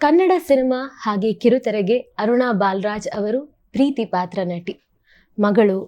Kannada cinema ಹಾಗೆ ಕಿರುತೆರೆಗೆ ಅರುಣಾ ಬಾಲರಾಜ್ ಅವರು ಪ್ರೀತಿ ಪಾತ್ರ ನಟಿ. ಮಗಳು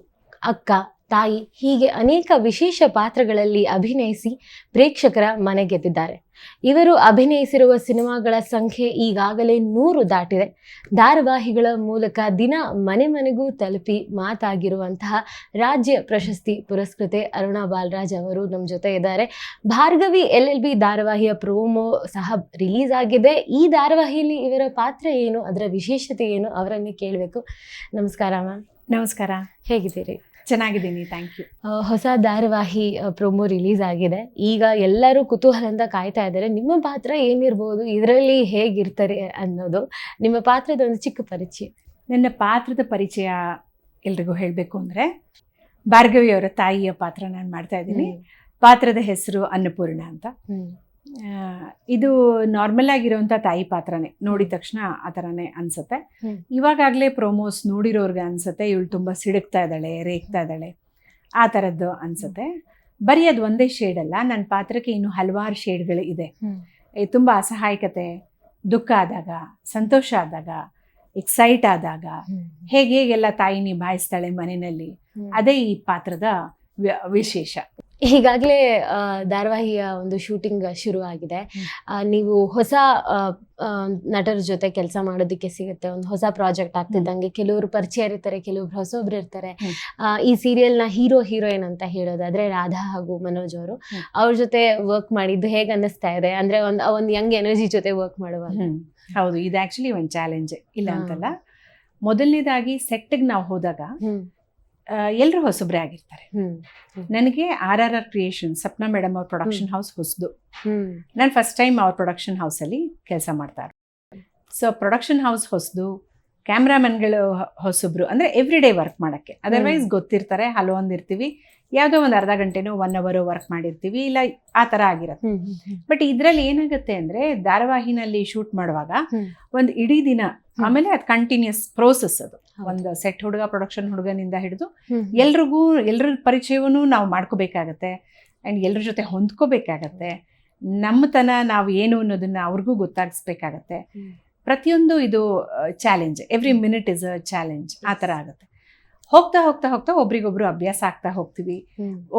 ಅಕ್ಕ ತಾಯಿ ಹೀಗೆ ಅನೇಕ ವಿಶೇಷ ಪಾತ್ರಗಳಲ್ಲಿ ಅಭಿನಯಿಸಿ ಪ್ರೇಕ್ಷಕರ ಮನೆಗೆದ್ದಿದ್ದಾರೆ. ಇವರು ಅಭಿನಯಿಸಿರುವ ಸಿನಿಮಾಗಳ ಸಂಖ್ಯೆ ಈಗಾಗಲೇ ನೂರು ದಾಟಿದೆ. ಧಾರಾವಾಹಿಗಳ ಮೂಲಕ ದಿನ ಮನೆ ಮನೆಗೂ ತಲುಪಿ ಮಾತಾಗಿರುವಂತಹ ರಾಜ್ಯ ಪ್ರಶಸ್ತಿ ಪುರಸ್ಕೃತೆ ಅರುಣಾ ಬಾಲರಾಜ್ ಅವರು ನಮ್ಮ ಜೊತೆ ಇದ್ದಾರೆ. ಭಾರ್ಗವಿ ಎಲ್ ಎಲ್ ಬಿ ಧಾರಾವಾಹಿಯ ಪ್ರೋಮೋ ಸಹ ರಿಲೀಸ್ ಆಗಿದೆ. ಈ ಧಾರಾವಾಹಿಯಲ್ಲಿ ಇವರ ಪಾತ್ರ ಏನು, ಅದರ ವಿಶೇಷತೆ ಏನು ಅವರನ್ನೇ ಕೇಳಬೇಕು. ನಮಸ್ಕಾರ ಮ್ಯಾಮ್. ನಮಸ್ಕಾರ. ಹೇಗಿದ್ದೀರಿ? ಚೆನ್ನಾಗಿದ್ದೀನಿ ಥ್ಯಾಂಕ್ ಯು ಹೊಸ ಧಾರಾವಾಹಿ ಪ್ರೋಮೋ ರಿಲೀಸ್ ಆಗಿದೆ. ಈಗ ಎಲ್ಲರೂ ಕುತೂಹಲದಿಂದ ಕಾಯ್ತಾ ಇದ್ದಾರೆ. ನಿಮ್ಮ ಪಾತ್ರ ಏನಿರ್ಬೋದು? ಇದರಲ್ಲಿ ಹೇಗಿರ್ತಾರೆ ಅನ್ನೋದು ನಿಮ್ಮ ಪಾತ್ರದ ಒಂದು ಚಿಕ್ಕ ಪರಿಚಯ. ನನ್ನ ಪಾತ್ರದ ಪರಿಚಯ ಎಲ್ರಿಗೂ ಹೇಳಬೇಕು ಅಂದರೆ ಭಾರ್ಗವಿಯವರ ತಾಯಿಯ ಪಾತ್ರ ನಾನು ಮಾಡ್ತಾ ಇದ್ದೀನಿ. ಪಾತ್ರದ ಹೆಸರು ಅನ್ನಪೂರ್ಣ ಅಂತ. ಇದು ನಾರ್ಮಲ್ ಆಗಿರುವಂಥ ತಾಯಿ ಪಾತ್ರನೇ. ನೋಡಿದ ತಕ್ಷಣ ಆ ಥರನೇ ಅನ್ಸುತ್ತೆ. ಇವಾಗಾಗ್ಲೇ ಪ್ರೊಮೋಸ್ ನೋಡಿರೋರ್ಗೆ ಅನ್ಸುತ್ತೆ ಇವಳು ತುಂಬ ಸಿಡುಕ್ತಾ ಇದ್ದಾಳೆ ರೇಗ್ತಾ ಇದ್ದಾಳೆ. ಆ ಥರದ್ದು ಅನ್ಸುತ್ತೆ. ಬರೀ ಅದು ಒಂದೇ ಶೇಡ್ ಅಲ್ಲ ನನ್ನ ಪಾತ್ರಕ್ಕೆ ಇನ್ನು ಹಲವಾರು ಶೇಡ್ಗಳು ಇದೆ. ತುಂಬ ಅಸಹಾಯಕತೆ ದುಃಖ ಆದಾಗ ಸಂತೋಷ ಆದಾಗ ಎಕ್ಸೈಟ್ ಆದಾಗ. ಹೇಗೆ ಹೇಗೆಲ್ಲ ತಾಯಿ ನಿಭಾಯಿಸ್ತಾಳೆ ಮನೆಯಲ್ಲಿ ಅದೇ ಈ ಪಾತ್ರದ ವಿಶೇಷ ಈಗಾಗಲೇ ಧಾರಾವಾಹಿಯ ಒಂದು ಶೂಟಿಂಗ್ ಶುರು ಆಗಿದೆ ನೀವು ಹೊಸ ನಟರ ಜೊತೆ ಕೆಲಸ ಮಾಡೋದಕ್ಕೆ ಸಿಗುತ್ತೆ. ಒಂದು ಹೊಸ ಪ್ರಾಜೆಕ್ಟ್ ಆಗ್ತಿದ್ದಂಗೆ. ಕೆಲವರು ಪರಿಚಯ ಇರ್ತಾರೆ ಕೆಲವರು ಹೊಸೊಬ್ರು ಇರ್ತಾರೆ. ಈ ಸೀರಿಯಲ್ನ ಹೀರೋ ಹೀರೋಯಿನ್ ಅಂತ ಹೇಳೋದಾದ್ರೆ ರಾಧಾ ಹಾಗೂ ಮನೋಜ್ ಅವರು. ಅವ್ರ ಜೊತೆ ವರ್ಕ್ ಮಾಡಿದ್ದು ಹೇಗೆ ಅನ್ನಿಸ್ತಾ ಇದೆ? ಅಂದ್ರೆ ಒಂದು ಒಂದು ಯಂಗ್ ಎನರ್ಜಿ ಜೊತೆ ವರ್ಕ್ ಮಾಡುವಾಗ ಹೌದು. ಇದು ಆಕ್ಚುಲಿ ಒಂದು ಚಾಲೆಂಜ್ ಇಲ್ಲ. ಅಂತಲ್ಲ. ಮೊದಲನೇದಾಗಿ ಸೆಟ್ಗೆ ನಾವು ಹೋದಾಗ ಎಲ್ಲರೂ ಹೊಸಬ್ರೇ ಆಗಿರ್ತಾರೆ. ನನಗೆ R R R creation Sapna madam ಅವ್ರ ಪ್ರೊಡಕ್ಷನ್ ಹೌಸ್ ಹೊಸದು. ನಾನು ಫಸ್ಟ್ ಟೈಮ್ ಅವ್ರ ಪ್ರೊಡಕ್ಷನ್ ಹೌಸಲ್ಲಿ ಕೆಲಸ ಮಾಡ್ತಾರೆ ಸೊ ಪ್ರೊಡಕ್ಷನ್ ಹೌಸ್ ಹೊಸದು ಕ್ಯಾಮ್ರಾಮನ್ಗಳು ಹೊಸಬ್ರು ಅಂದರೆ ಎವ್ರಿ ಡೇ ವರ್ಕ್ ಮಾಡೋಕ್ಕೆ ಅದರ್ವೈಸ್ ಗೊತ್ತಿರ್ತಾರೆ ಹಲೋ ಹಲವೊಂದಿರ್ತೀವಿ ಯಾವುದೋ ಒಂದು ಅರ್ಧ ಗಂಟೆನೋ ಒನ್ ಅವರು ವರ್ಕ್ ಮಾಡಿರ್ತೀವಿ ಇಲ್ಲ ಆ ಥರ ಆಗಿರುತ್ತೆ. ಬಟ್ ಇದರಲ್ಲಿ ಏನಾಗುತ್ತೆ ಅಂದರೆ ಧಾರಾವಾಹಿನಲ್ಲಿ ಶೂಟ್ ಮಾಡುವಾಗ. ಒಂದು ಇಡೀ ದಿನ ಆಮೇಲೆ ಅದು ಕಂಟಿನ್ಯೂಸ್ ಪ್ರೋಸೆಸ್ ಅದು. ಒಂದು ಸೆಟ್ ಹುಡುಗ ಪ್ರೊಡಕ್ಷನ್ ಹುಡುಗನಿಂದ ಹಿಡಿದು. ಎಲ್ರಿಗೂ ಎಲ್ಲರ ಪರಿಚಯವನ್ನು ನಾವು ಮಾಡ್ಕೋಬೇಕಾಗತ್ತೆ. ಆ್ಯಂಡ್ ಎಲ್ಲರ ಜೊತೆ ಹೊಂದ್ಕೋಬೇಕಾಗತ್ತೆ. ನಮ್ಮತನ ನಾವು ಏನು ಅನ್ನೋದನ್ನ ಅವ್ರಿಗೂ ಗೊತ್ತಾಗಿಸ್ಬೇಕಾಗತ್ತೆ. ಪ್ರತಿಯೊಂದು ಇದು challenge every minute is a challenge ಆ ಥರ ಆಗುತ್ತೆ. ಹೋಗ್ತಾ ಹೋಗ್ತಾ ಹೋಗ್ತಾ ಒಬ್ರಿಗೊಬ್ರು ಅಭ್ಯಾಸ ಆಗ್ತಾ ಹೋಗ್ತೀವಿ.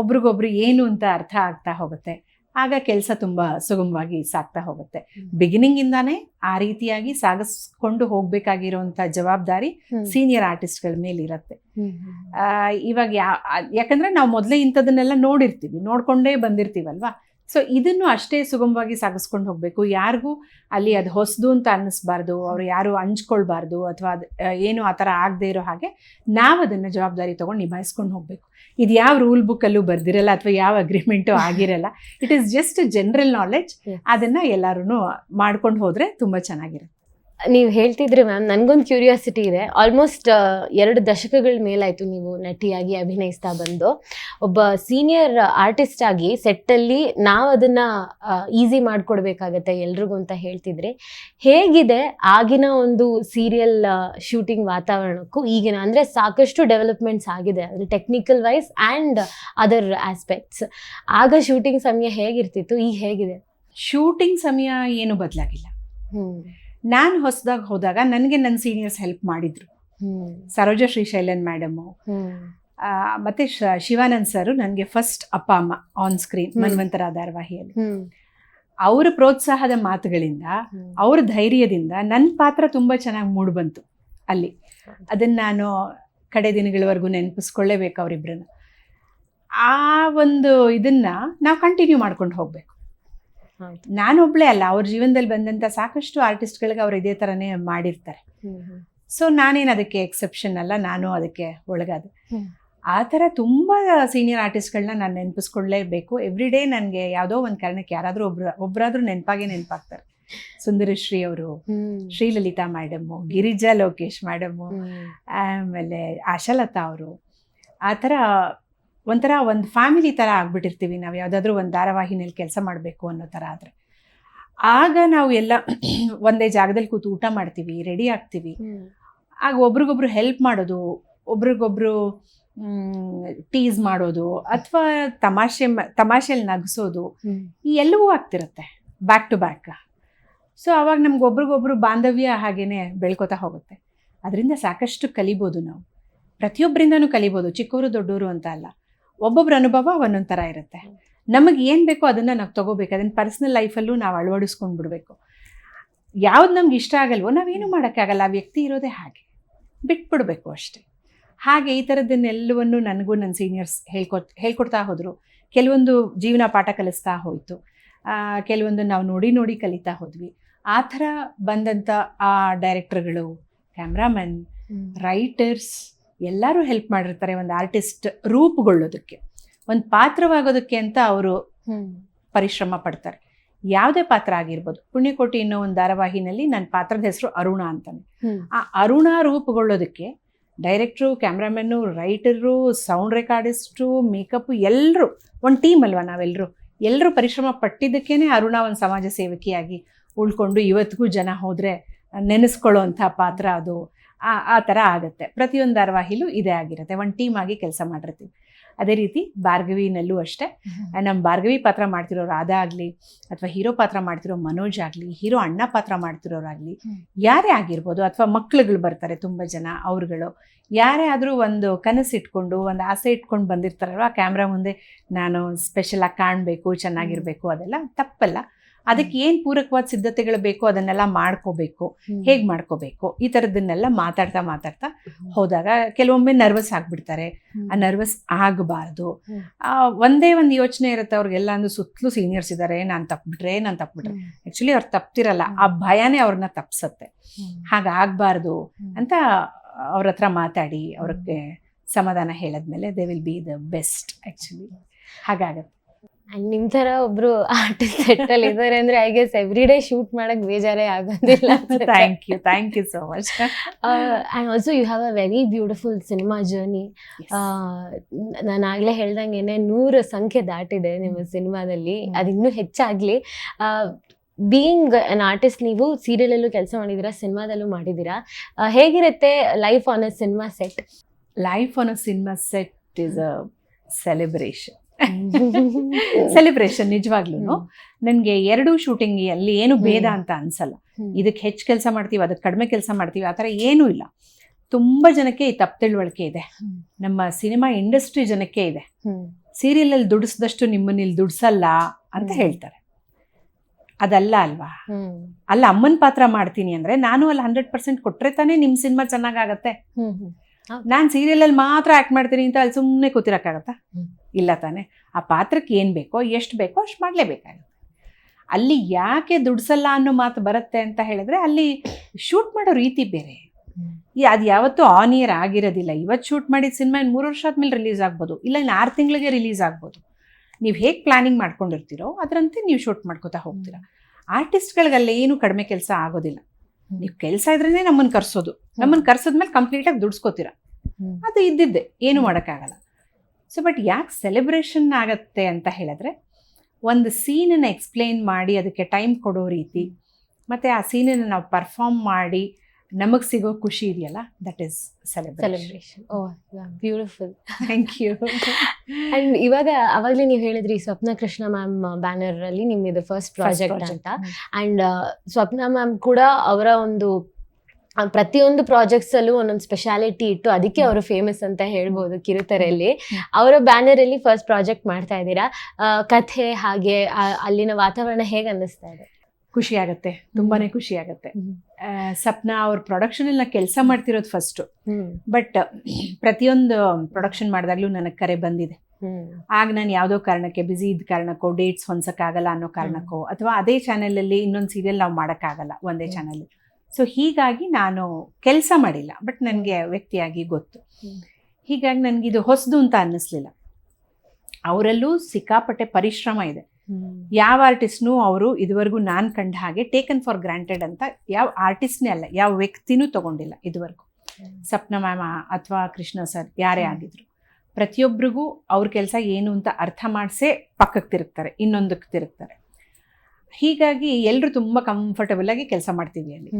ಒಬ್ರಿಗೊಬ್ರು ಏನು ಅಂತ ಅರ್ಥ ಆಗ್ತಾ ಹೋಗುತ್ತೆ. ಆಗ ಕೆಲಸ ತುಂಬ ಸುಗಮವಾಗಿ ಸಾಗ್ತಾ ಹೋಗುತ್ತೆ. ಬಿಗಿನಿಂಗ್ ಬಿಗಿನಿಂಗಿಂದಾನೇ ಆ ರೀತಿಯಾಗಿ ಸಾಗಿಸ್ಕೊಂಡು ಹೋಗ್ಬೇಕಾಗಿರುವಂತ ಜವಾಬ್ದಾರಿ. ಸೀನಿಯರ್ ಆರ್ಟಿಸ್ಟ್ಗಳ ಮೇಲೆ ಇರುತ್ತೆ ಇವಾಗ ಯಾ ಯಾಕಂದ್ರೆ ನಾವು ಮೊದಲೇ ಇಂಥದನ್ನೆಲ್ಲ ನೋಡಿರ್ತೀವಿ ನೋಡ್ಕೊಂಡೇ ಬಂದಿರ್ತೀವಲ್ವಾ? ಸೊ ಇದನ್ನು ಅಷ್ಟೇ ಸುಗಮವಾಗಿ ಸಾಗಿಸ್ಕೊಂಡು ಹೋಗಬೇಕು. ಯಾರಿಗೂ ಅಲ್ಲಿ ಅದು ಹೊಸದು ಅಂತ ಅನ್ನಿಸ್ಬಾರ್ದು ಅವರು ಯಾರು ಹಂಚ್ಕೊಳ್ಬಾರ್ದು ಅಥವಾ ಅದು ಏನು ಆ ಥರ ಆಗದೆ ಇರೋ ಹಾಗೆ ನಾವು ಅದನ್ನು ಜವಾಬ್ದಾರಿ ತೊಗೊಂಡು ನಿಭಾಯಿಸ್ಕೊಂಡು ಹೋಗಬೇಕು. ಇದು ಯಾವ ರೂಲ್ ಬುಕ್ಕಲ್ಲೂ ಬರ್ದಿರಲ್ಲ ಅಥವಾ ಯಾವ ಅಗ್ರಿಮೆಂಟು ಆಗಿರಲ್ಲ. It is just general knowledge. ಅದನ್ನು ಎಲ್ಲರೂ ಮಾಡ್ಕೊಂಡು ಹೋದರೆ ತುಂಬ ಚೆನ್ನಾಗಿರುತ್ತೆ. ನೀವು ಹೇಳ್ತಿದ್ರಿ ಮ್ಯಾಮ್ ನನಗೊಂದು ಕ್ಯೂರಿಯಾಸಿಟಿ ಇದೆ. ಆಲ್ಮೋಸ್ಟ್ ಎರಡು ದಶಕಗಳ ಮೇಲಾಯಿತು ನೀವು ನಟಿಯಾಗಿ ಅಭಿನಯಿಸ್ತಾ ಬಂದು. ಒಬ್ಬ ಸೀನಿಯರ್ ಆರ್ಟಿಸ್ಟ್ ಆಗಿ ಸೆಟ್ಟಲ್ಲಿ ನಾವು ಅದನ್ನ ಈಸಿ ಮಾಡಿಕೊಡ್ಬೇಕಾಗತ್ತೆ ಎಲ್ರಿಗೂ ಅಂತ ಹೇಳ್ತಿದ್ರಿ. ಹೇಗಿದೆ ಆಗಿನ ಒಂದು ಸೀರಿಯಲ್ ಶೂಟಿಂಗ್ ವಾತಾವರಣಕ್ಕೂ? ಈಗಿನ ಅಂದರೆ ಸಾಕಷ್ಟು ಡೆವಲಪ್ಮೆಂಟ್ಸ್ ಆಗಿದೆ. ಅಂದರೆ technical wise and other aspects ಆಗ ಶೂಟಿಂಗ್ ಸಮಯ ಹೇಗಿರ್ತಿತ್ತು? ಈಗ ಹೇಗಿದೆ? ಶೂಟಿಂಗ್ ಸಮಯ ಏನು ಬದಲಾಗಿಲ್ಲ. ಹ್ಞೂ ನಾನು ಹೊಸದಾಗಿ ಹೋದಾಗ ನನಗೆ ನನ್ನ ಸೀನಿಯರ್ಸ್ ಹೆಲ್ಪ್ ಮಾಡಿದ್ರು. ಸರೋಜ ಶ್ರೀ ಶ್ರೀಶೈಲನ್ ಮೇಡಮು ಮತ್ತೆ ಶಿವಾನಂದ್ ಸರು ನನಗೆ ಫಸ್ಟ್ ಅಪ್ಪ ಅಮ್ಮ ಆನ್ ಸ್ಕ್ರೀನ್. ಮನ್ವಂತರ ಧಾರಾವಾಹಿಯಲ್ಲಿ. ಅವರ ಪ್ರೋತ್ಸಾಹದ ಮಾತುಗಳಿಂದ ಅವ್ರ ಧೈರ್ಯದಿಂದ ನನ್ನ ಪಾತ್ರ ತುಂಬ ಚೆನ್ನಾಗಿ ಮೂಡಿಬಂತು ಅಲ್ಲಿ. ಅದನ್ನು ನಾನು ಕಡೆ ದಿನಗಳವರೆಗೂ ನೆನಪಿಸ್ಕೊಳ್ಳೇಬೇಕು ಅವರಿಬ್ಬರನ್ನ ಆ ಒಂದು ಇದನ್ನ ನಾವು ಕಂಟಿನ್ಯೂ ಮಾಡ್ಕೊಂಡು ಹೋಗಬೇಕು. ನಾನೊಬ್ಳೇ ಅಲ್ಲ ಅವ್ರ ಜೀವನದಲ್ಲಿ ಬಂದಂಥ ಸಾಕಷ್ಟು ಆರ್ಟಿಸ್ಟ್ಗಳಿಗೆ ಅವ್ರು ಇದೇ ಥರನೇ ಮಾಡಿರ್ತಾರೆ. ಸೊ ನಾನೇನು ಅದಕ್ಕೆ ಎಕ್ಸೆಪ್ಷನ್ ಅಲ್ಲ ನಾನು ಅದಕ್ಕೆ ಒಳಗಾದೆ. ಆ ಥರ ತುಂಬ ಸೀನಿಯರ್ ಆರ್ಟಿಸ್ಟ್ಗಳನ್ನ ನಾನು ನೆನಪಿಸ್ಕೊಳ್ಳೇಬೇಕು ಎವ್ರಿ ಡೇ ನನಗೆ ಯಾವುದೋ ಒಂದು ಕಾರಣಕ್ಕೆ ಯಾರಾದರೂ ಒಬ್ರು ಒಬ್ಬರಾದರೂ ನೆನಪಾಗೆ ನೆನಪಾಗ್ತಾರೆ ಸುಂದರಶ್ರೀ ಅವರು. ಶ್ರೀಲಲಿತಾ ಮೇಡಮು ಗಿರಿಜಾ ಲೋಕೇಶ್ ಮೇಡಮು ಆಮೇಲೆ ಆಶಾಲತಾ ಅವರು ಆ ಥರ ಒಂಥರ ಒಂದು ಫ್ಯಾಮಿಲಿ ಥರ ಆಗ್ಬಿಟ್ಟಿರ್ತೀವಿ ನಾವು ಯಾವುದಾದ್ರೂ ಒಂದು ಧಾರಾವಾಹಿನಲ್ಲಿ ಕೆಲಸ ಮಾಡಬೇಕು ಅನ್ನೋ ಥರ ಆದರೆ. ಆಗ ನಾವು ಎಲ್ಲ ಒಂದೇ ಜಾಗದಲ್ಲಿ ಕೂತು ಊಟ ಮಾಡ್ತೀವಿ ರೆಡಿ ಆಗ್ತೀವಿ. ಆಗ ಒಬ್ರಿಗೊಬ್ರು ಹೆಲ್ಪ್ ಮಾಡೋದು ಒಬ್ರಿಗೊಬ್ರು ಟೀಸ್ ಮಾಡೋದು ಅಥವಾ ತಮಾಷೆ ತಮಾಷೆಲಿ ನಗಿಸೋದು ಈ ಎಲ್ಲವೂ ಆಗ್ತಿರುತ್ತೆ ಬ್ಯಾಕ್ ಟು ಬ್ಯಾಕ್ ಸೊ ಅವಾಗ ನಮ್ಗೆ ಒಬ್ರಿಗೊಬ್ರು ಬಾಂಧವ್ಯ ಹಾಗೇನೆ ಬೆಳ್ಕೊತಾ ಹೋಗುತ್ತೆ. ಅದರಿಂದ ಸಾಕಷ್ಟು ಕಲಿಬೋದು ನಾವು. ಪ್ರತಿಯೊಬ್ಬರಿಂದನೂ ಕಲಿಬೋದು ಚಿಕ್ಕವರು ದೊಡ್ಡವರು ಅಂತ ಅಲ್ಲ. ಒಬ್ಬೊಬ್ಬರ ಅನುಭವ ಒಂದೊಂದು ಥರ ಇರುತ್ತೆ. ನಮಗೆ ಏನು ಬೇಕೋ ಅದನ್ನು ನಾವು ತಗೋಬೇಕು. ಅದನ್ನು ಪರ್ಸ್ನಲ್ ಲೈಫಲ್ಲೂ ನಾವು ಅಳವಡಿಸ್ಕೊಂಡು ಬಿಡಬೇಕು. ಯಾವ್ದು ನಮ್ಗೆ ಇಷ್ಟ ಆಗಲ್ವೋ ನಾವೇನು ಮಾಡೋಕ್ಕಾಗಲ್ಲ. ಆ ವ್ಯಕ್ತಿ ಇರೋದೇ ಹಾಗೆ. ಬಿಟ್ಬಿಡಬೇಕು ಅಷ್ಟೇ. ಹಾಗೆ ಈ ಥರದ್ದನ್ನೆಲ್ಲವನ್ನು ನನಗೂ ನನ್ನ ಸೀನಿಯರ್ಸ್ ಹೇಳ್ಕೊ ಹೇಳ್ಕೊಡ್ತಾ ಹೋದರು. ಕೆಲವೊಂದು ಜೀವನ ಪಾಠ ಕಲಿಸ್ತಾ ಹೋಯಿತು. ಕೆಲವೊಂದು ನಾವು ನೋಡಿ ನೋಡಿ ಕಲಿತಾ ಹೋದ್ವಿ. ಆ ಥರ ಬಂದಂಥ ಆ ಡೈರೆಕ್ಟರ್ಗಳು ಕ್ಯಾಮ್ರಾಮನ್ ರೈಟರ್ಸ್ ಎಲ್ಲರೂ ಹೆಲ್ಪ್ ಮಾಡಿರ್ತಾರೆ ಒಂದು ಆರ್ಟಿಸ್ಟ್ ರೂಪುಗೊಳ್ಳೋದಕ್ಕೆ. ಒಂದು ಪಾತ್ರವಾಗೋದಕ್ಕೆ ಅಂತ ಅವರು ಪರಿಶ್ರಮ ಪಡ್ತಾರೆ. ಯಾವುದೇ ಪಾತ್ರ ಆಗಿರ್ಬೋದು. ಪುಣ್ಯಕೋಟಿ ಅನ್ನೋ ಒಂದು ಧಾರಾವಾಹಿನಲ್ಲಿ ನನ್ನ ಪಾತ್ರದ ಹೆಸರು ಅರುಣ ಅಂತಾನೆ. ಆ Aruna ರೂಪುಗೊಳ್ಳೋದಕ್ಕೆ director cameraman writer sound recordist makeup ಎಲ್ಲರೂ ಒಂದು ಟೀಮ್ ಅಲ್ವಾ ನಾವೆಲ್ಲರೂ ಎಲ್ಲರೂ ಪರಿಶ್ರಮ ಪಟ್ಟಿದ್ದಕ್ಕೇ ಅರುಣ ಒಂದು ಸಮಾಜ ಸೇವಕಿಯಾಗಿ ಉಳ್ಕೊಂಡು ಇವತ್ತಿಗೂ ಜನ ಹೋದರೆ ನೆನೆಸ್ಕೊಳ್ಳೋ ಅಂಥ ಪಾತ್ರ ಅದು. ಆ ಆ ಥರ ಆಗುತ್ತೆ. ಪ್ರತಿಯೊಂದು ಧಾರಾವಾಹಿಲೂ ಇದೇ ಆಗಿರುತ್ತೆ. ಒಂದು ಟೀಮ್ ಆಗಿ ಕೆಲಸ ಮಾಡಿರ್ತೀವಿ. ಅದೇ ರೀತಿ ಭಾರ್ಗವಿನಲ್ಲೂ ಅಷ್ಟೇ. ನಮ್ಮ ಭಾರ್ಗವಿ ಪಾತ್ರ ಮಾಡ್ತಿರೋ ರಾಧಾ ಆಗಲಿ ಅಥವಾ ಹೀರೋ ಪಾತ್ರ ಮಾಡ್ತಿರೋ ಮನೋಜ್ ಆಗಲಿ ಹೀರೋ ಅಣ್ಣ ಪಾತ್ರ ಮಾಡ್ತಿರೋರಾಗಲಿ. ಯಾರೇ ಆಗಿರ್ಬೋದು ಅಥವಾ ಮಕ್ಳುಗಳು ಬರ್ತಾರೆ ತುಂಬ ಜನ ಅವ್ರುಗಳು ಯಾರೇ ಆದರೂ ಒಂದು ಕನಸು ಇಟ್ಕೊಂಡು ಒಂದು ಆಸೆ ಇಟ್ಕೊಂಡು ಬಂದಿರ್ತಾರಲ್ವ ಕ್ಯಾಮ್ರಾ ಮುಂದೆ ನಾನು ಸ್ಪೆಷಲಾಗಿ ಕಾಣಬೇಕು ಚೆನ್ನಾಗಿರಬೇಕು ಅದೆಲ್ಲ ತಪ್ಪಲ್ಲ. ಅದಕ್ಕೆ ಏನು ಪೂರಕವಾದ ಸಿದ್ಧತೆಗಳು ಬೇಕೋ ಅದನ್ನೆಲ್ಲ ಮಾಡ್ಕೋಬೇಕು. ಹೇಗೆ ಮಾಡ್ಕೋಬೇಕು? ಈ ಥರದನ್ನೆಲ್ಲ ಮಾತಾಡ್ತಾ ಮಾತಾಡ್ತಾ ಹೋದಾಗ ಕೆಲವೊಮ್ಮೆ ನರ್ವಸ್ ಆಗಿಬಿಡ್ತಾರೆ. ಆ ನರ್ವಸ್ ಆಗಬಾರ್ದು. ಒಂದೇ ಒಂದು ಯೋಚನೆ ಇರುತ್ತೆ ಅವ್ರಿಗೆಲ್ಲ ಅಂದ್ರೆ ಸುತ್ತಲೂ ಸೀನಿಯರ್ಸ್ ಇದ್ದಾರೆ ನಾನು ತಪ್ಪಿಬಿಟ್ರೆ ನಾನು ತಪ್ಪಿಬಿಟ್ರೆ. ಆ್ಯಕ್ಚುಲಿ ಅವ್ರು ತಪ್ತಿರಲ್ಲ. ಆ ಭಯನೇ ಅವ್ರನ್ನ ತಪ್ಸತ್ತೆ. ಹಾಗಾಗಬಾರ್ದು ಅಂತ ಅವ್ರ ಹತ್ರ ಮಾತಾಡಿ ಅವ್ರಿಗೆ ಸಮಾಧಾನ ಹೇಳಿದ್ಮೇಲೆ they will be the best actually ಹಾಗಾಗತ್ತೆ. And ನಿಮ್ ತರ ಒಬ್ರು ಆರ್ಟಿಸ್ಟ್ ಸೆಟ್ ಅಲ್ಲಿ ಇದಾರೆ ಅಂದ್ರೆ I guess every day shoot ಮಾಡಕ್ ಬೇಜಾರೇ ಆಗೋದಿಲ್ಲ thank you thank you so much and also you have a very beautiful cinema journey ನಾನು ಆಗ್ಲೇ ಹೇಳ್ದಂಗೆನೆ ನೂರು ಸಂಖ್ಯೆ ದಾಟಿದೆ ನಿಮ್ಮ ಸಿನಿಮಾದಲ್ಲಿ. ಅದಿನ್ನೂ ಅದು ಇನ್ನೂ ಹೆಚ್ಚಾಗ್ಲಿ. ಬೀಯಿಂಗ್ ಅನ್ ಆರ್ಟಿಸ್ಟ್ ನೀವು ಸೀರಿಯಲಲ್ಲೂ ಕೆಲಸ ಮಾಡಿದ್ದೀರಾ ಸಿನಿಮಾದಲ್ಲೂ ಮಾಡಿದ್ದೀರಾ ಆ, ಹೇಗಿರುತ್ತೆ life on a cinema set life on a cinema set is a celebration celebration ನಿಜವಾಗ್ಲೂ ನನಗೆ ಎರಡು ಶೂಟಿಂಗ್ ಅಲ್ಲಿ ಏನು ಭೇದ ಅಂತ ಅನ್ಸಲ್ಲ. ಇದಕ್ಕೆ ಹೆಚ್ಚು ಕೆಲಸ ಮಾಡ್ತೀವಿ ಅದಕ್ಕೆ ಕಡಿಮೆ ಕೆಲಸ ಮಾಡ್ತೀವಿ ಆ ಥರ ಏನೂ ಇಲ್ಲ. ತುಂಬ ಜನಕ್ಕೆ ಈ ತಪ್ಪು ತಿಳುವಳಿಕೆ ಇದೆ. ನಮ್ಮ ಸಿನಿಮಾ ಇಂಡಸ್ಟ್ರಿ ಜನಕ್ಕೆ ಇದೆ. ಸೀರಿಯಲಲ್ಲಿ ದುಡಿಸಿದಷ್ಟು ನಿಮ್ಮನ್ನ ಇಲ್ಲಿ ದುಡಿಸಲ್ಲ ಅಂತ ಹೇಳ್ತಾರೆ. ಅದಲ್ಲ ಅಲ್ವಾ? ಅಲ್ಲ ಅಮ್ಮನ ಪಾತ್ರ ಮಾಡ್ತೀನಿ ಅಂದ್ರೆ ನಾನು ಅಲ್ಲಿ ಹಂಡ್ರೆಡ್ ಪರ್ಸೆಂಟ್ ಕೊಟ್ರೆ ತಾನೇ ನಿಮ್ಮ ಸಿನಿಮಾ ಚೆನ್ನಾಗಾಗತ್ತೆ. ನಾನು ಸೀರಿಯಲಲ್ಲಿ ಮಾತ್ರ ಆ್ಯಕ್ಟ್ ಮಾಡ್ತೀನಿ ಅಂತ ಅಲ್ಲಿ ಸುಮ್ಮನೆ ಕೂತಿರೋಕ್ಕಾಗತ್ತಾ? ಇಲ್ಲ ತಾನೆ. ಆ ಪಾತ್ರಕ್ಕೆ ಏನು ಬೇಕೋ ಎಷ್ಟು ಬೇಕೋ ಅಷ್ಟು ಮಾಡಲೇಬೇಕಾಗುತ್ತೆ. ಅಲ್ಲಿ ಯಾಕೆ ದುಡ್ಸಲ್ಲ ಅನ್ನೋ ಮಾತು ಬರುತ್ತೆ ಅಂತ ಹೇಳಿದ್ರೆ ಅಲ್ಲಿ ಶೂಟ್ ಮಾಡೋ ರೀತಿ ಬೇರೆ. ಈ ಅದು ಯಾವತ್ತೂ ಆನ್ ಇಯರ್ ಆಗಿರೋದಿಲ್ಲ. ಇವತ್ತು ಶೂಟ್ ಮಾಡಿದ ಸಿನಿಮಾ ಇನ್ನು ಮೂರು ವರ್ಷ ಆದ್ಮೇಲೆ ರಿಲೀಸ್ ಆಗ್ಬೋದು. ಇಲ್ಲ ಇನ್ನು ಆರು ತಿಂಗಳಿಗೆ ರಿಲೀಸ್ ಆಗ್ಬೋದು. ನೀವು ಹೇಗೆ ಪ್ಲಾನಿಂಗ್ ಮಾಡ್ಕೊಂಡಿರ್ತೀರೋ ಅದರಂತೆ ನೀವು ಶೂಟ್ ಮಾಡ್ಕೋತಾ ಹೋಗ್ತೀರಾ. ಆರ್ಟಿಸ್ಟ್ಗಳಿಗೆ ಏನು ಕಡಿಮೆ ಕೆಲಸ ಆಗೋದಿಲ್ಲ. ನೀವು ಕೆಲಸ ಇದ್ರೇ ನಮ್ಮನ್ನು ಕರ್ಸೋದು. ನಮ್ಮನ್ನು ಕರ್ಸದ್ಮೇಲೆ ಕಂಪ್ಲೀಟಾಗಿ ದುಡ್ಸ್ಕೋತೀರಾ. ಅದು ಇದ್ದಿದ್ದೆ. ಏನು ಮಾಡೋಕ್ಕಾಗಲ್ಲ. ಸೊ ಬಟ್ ಯಾಕೆ ಸೆಲೆಬ್ರೇಷನ್ ಆಗತ್ತೆ ಅಂತ ಹೇಳಿದ್ರೆ ಒಂದು ಸೀನನ್ನು ಎಕ್ಸ್ಪ್ಲೇನ್ ಮಾಡಿ ಅದಕ್ಕೆ ಟೈಮ್ ಕೊಡೋ ರೀತಿ ಮತ್ತು ಆ ಸೀನನ್ನು ನಾವು ಪರ್ಫಾರ್ಮ್ ಮಾಡಿ ನಮಗೆ ಸಿಗೋ ಖುಷಿ ಇದೆಯಲ್ಲ? That is celebration oh beautiful thank you and ಇವಾಗ ಅವಾಗಲೇ ನೀವು ಹೇಳಿದ್ರಿ ಸ್ವಪ್ನ ಕೃಷ್ಣ ಮ್ಯಾಮ್ ಬ್ಯಾನರ್ ಅಲ್ಲಿ ನಿಮ್ಮಿದು ಫಸ್ಟ್ ಪ್ರಾಜೆಕ್ಟ್ ಅಂತ. ಅಂಡ್ ಸ್ವಪ್ನ ಮ್ಯಾಮ್ ಕೂಡ ಅವರ ಒಂದು ಪ್ರತಿಯೊಂದು ಪ್ರಾಜೆಕ್ಟ್ಸ್ ಅಲ್ಲೂ ಒಂದೊಂದು ಸ್ಪೆಷಾಲಿಟಿ ಇಟ್ಟು ಅದಕ್ಕೆ ಅವರು ಫೇಮಸ್ ಅಂತ ಹೇಳ್ಬೋದು ಕಿರುತೆರೆಯಲ್ಲಿ. ಅವರ ಬ್ಯಾನರ್ ಅಲ್ಲಿ ಫಸ್ಟ್ ಪ್ರಾಜೆಕ್ಟ್ ಮಾಡ್ತಾ ಇದ್ದೀರಾ? ಕಥೆ ಹಾಗೆ ಅಲ್ಲಿನ ವಾತಾವರಣ ಹೇಗೆ ಅನ್ನಿಸ್ತಾ ಇದೆ? ಖುಷಿ ಆಗುತ್ತೆ ತುಂಬಾನೇ ಖುಷಿ ಆಗುತ್ತೆ ಸಪ್ನ ಅವ್ರ ಪ್ರೊಡಕ್ಷನಲ್ಲಿ ಎಲ್ಲ ಕೆಲಸ ಮಾಡ್ತಿರೋದು ಫಸ್ಟ್ ಬಟ್ ಪ್ರತಿಯೊಂದು ಪ್ರೊಡಕ್ಷನ್ ಮಾಡಿದಾಗ್ಲೂ ನನಗೆ ಕರೆ ಬಂದಿದೆ. ಆಗ ನಾನು ಯಾವುದೋ ಕಾರಣಕ್ಕೆ ಬ್ಯುಸಿ ಇದ್ದ ಕಾರಣಕ್ಕೋ ಡೇಟ್ಸ್ ಹೊಂದಕ್ಕಾಗಲ್ಲ ಅನ್ನೋ ಕಾರಣಕ್ಕೋ ಅಥವಾ ಅದೇ ಚಾನೆಲ್ ಅಲ್ಲಿ ಇನ್ನೊಂದು ಸೀರಿಯಲ್ ನಾವು ಮಾಡೋಕ್ಕಾಗಲ್ಲ ಒಂದೇ ಚಾನಲ್ ಸೊ ಹೀಗಾಗಿ ನಾನು ಕೆಲಸ ಮಾಡಿಲ್ಲ ಬಟ್ ನನಗೆ ವ್ಯಕ್ತಿಯಾಗಿ ಗೊತ್ತು. ಹೀಗಾಗಿ ನನಗಿದು ಹೊಸದು ಅಂತ ಅನ್ನಿಸ್ಲಿಲ್ಲ. ಅವರಲ್ಲೂ ಸಿಕ್ಕಾಪಟ್ಟೆ ಪರಿಶ್ರಮ ಇದೆ. ಯಾವ ಆರ್ಟಿಸ್ಟ್ನೂ ಅವರು ಇದುವರೆಗೂ ನಾನು ಕಂಡ ಹಾಗೆ ಟೇಕನ್ ಫಾರ್ ಗ್ರಾಂಟೆಡ್ ಅಂತ ಯಾವ ಆರ್ಟಿಸ್ಟ್ನೇ ಅಲ್ಲ ಯಾವ ವ್ಯಕ್ತಿನೂ ತಗೊಂಡಿಲ್ಲ ಇದುವರೆಗೂ. ಸಪ್ನ ಮ್ಯಾಮ ಅಥವಾ ಕೃಷ್ಣ ಸರ್ ಯಾರೇ. ಆಗಿದ್ರು. ಪ್ರತಿಯೊಬ್ಬರಿಗೂ ಅವ್ರ ಕೆಲಸ ಏನು ಅಂತ ಅರ್ಥ ಮಾಡಿಸೇ ಪಕ್ಕಕ್ಕೆ ತಿರುಗ್ತಾರೆ ಇನ್ನೊಂದಕ್ಕೆ ತಿರುಗ್ತಾರೆ. ಹೀಗಾಗಿ ಎಲ್ಲರೂ ತುಂಬ ಕಂಫರ್ಟಬಲ್ ಆಗಿ ಕೆಲಸ ಮಾಡ್ತೀವಿ ಅಲ್ಲಿ.